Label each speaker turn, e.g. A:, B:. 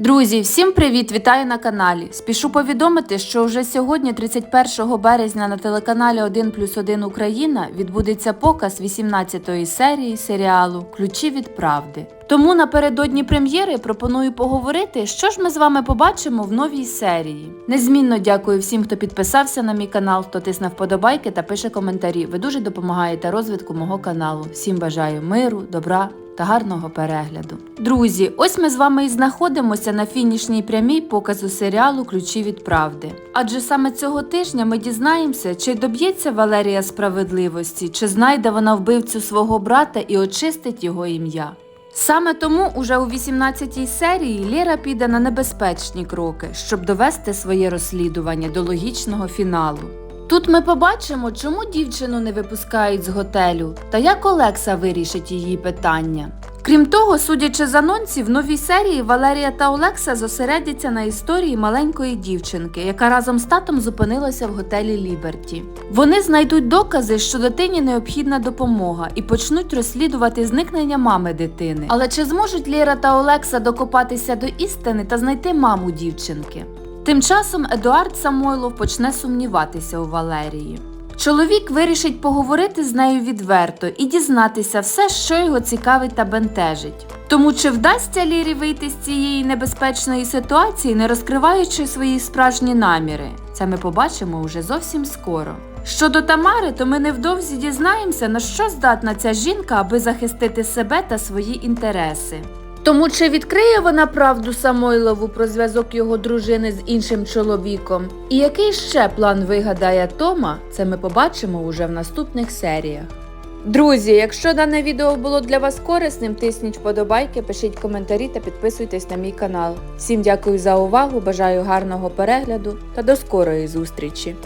A: Друзі, всім привіт! Вітаю на каналі. Спішу повідомити, що вже сьогодні, 31 березня, на телеканалі 1 плюс 1 Україна відбудеться показ 18-ї серії серіалу Ключі від правди. Тому напередодні прем'єри пропоную поговорити, що ж ми з вами побачимо в новій серії. Незмінно дякую всім, хто підписався на мій канал, хто тисне вподобайки та пише коментарі. Ви дуже допомагаєте розвитку мого каналу. Всім бажаю миру, добра та гарного перегляду. Друзі, ось ми з вами і знаходимося на фінішній прямій показу серіалу Ключі від правди. Адже саме цього тижня ми дізнаємося, чи доб'ється Валерія справедливості, чи знайде вона вбивцю свого брата і очистить його ім'я. Саме тому уже у 18-й серії Лєра піде на небезпечні кроки, щоб довести своє розслідування до логічного фіналу. Тут ми побачимо, чому дівчину не випускають з готелю та як Олекса вирішить її питання. Крім того, судячи з анонсів, в новій серії Валерія та Олекса зосередяться на історії маленької дівчинки, яка разом з татом зупинилася в готелі Ліберті. Вони знайдуть докази, що дитині необхідна допомога, і почнуть розслідувати зникнення мами дитини. Але чи зможуть Лєра та Олекса докопатися до істини та знайти маму дівчинки? Тим часом Едуард Самойлов почне сумніватися у Валерії. Чоловік вирішить поговорити з нею відверто і дізнатися все, що його цікавить та бентежить. Тому чи вдасться Лірі вийти з цієї небезпечної ситуації, не розкриваючи свої справжні наміри? Це ми побачимо уже зовсім скоро. Щодо Тамари, то ми невдовзі дізнаємося, на що здатна ця жінка, аби захистити себе та свої інтереси. Тому чи відкриє вона правду Самойлову про зв'язок його дружини з іншим чоловіком? І який ще план вигадає Тома, це ми побачимо уже в наступних серіях. Друзі, якщо дане відео було для вас корисним, тисніть вподобайки, пишіть коментарі та підписуйтесь на мій канал. Всім дякую за увагу, бажаю гарного перегляду та до скорої зустрічі!